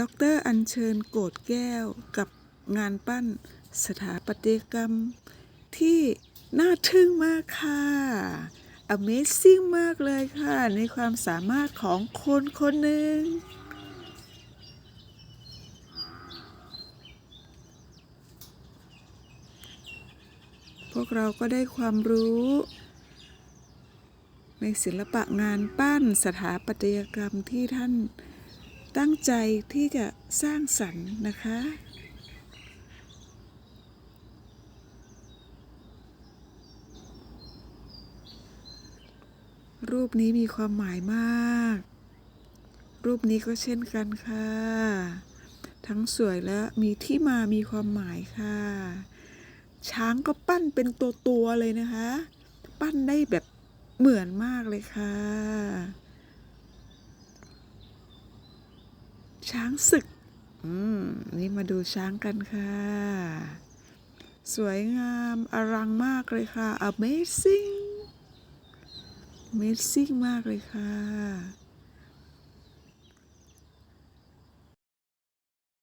ดอกเตอรอัญเชิญโกดแก้วกับงานปั้นสถาปัตยกรรมที่น่าทึ่งมากค่ะ Amazing มากเลยค่ะ ในความสามารถของคนคนหนึ่งพวกเราก็ได้ความรู้ ในศิลปะงานปั้นสถาปัตยกรรมที่ท่าน ตั้งใจที่จะสร้างสรรค์นะคะ รูปนี้มีความหมายมาก รูปนี้ก็เช่นกันค่ะ ทั้งสวยและมีที่มามีความหมายค่ะ ช้างก็ปั้นเป็นตัวตัวๆเลยนะคะ ปั้นได้แบบเหมือนมากเลยค่ะ ช้างศึก อืม นี่มาดูช้างกันค่ะ สวยงามอลังมากเลยค่ะ Amazing Amazing มากเลยค่ะ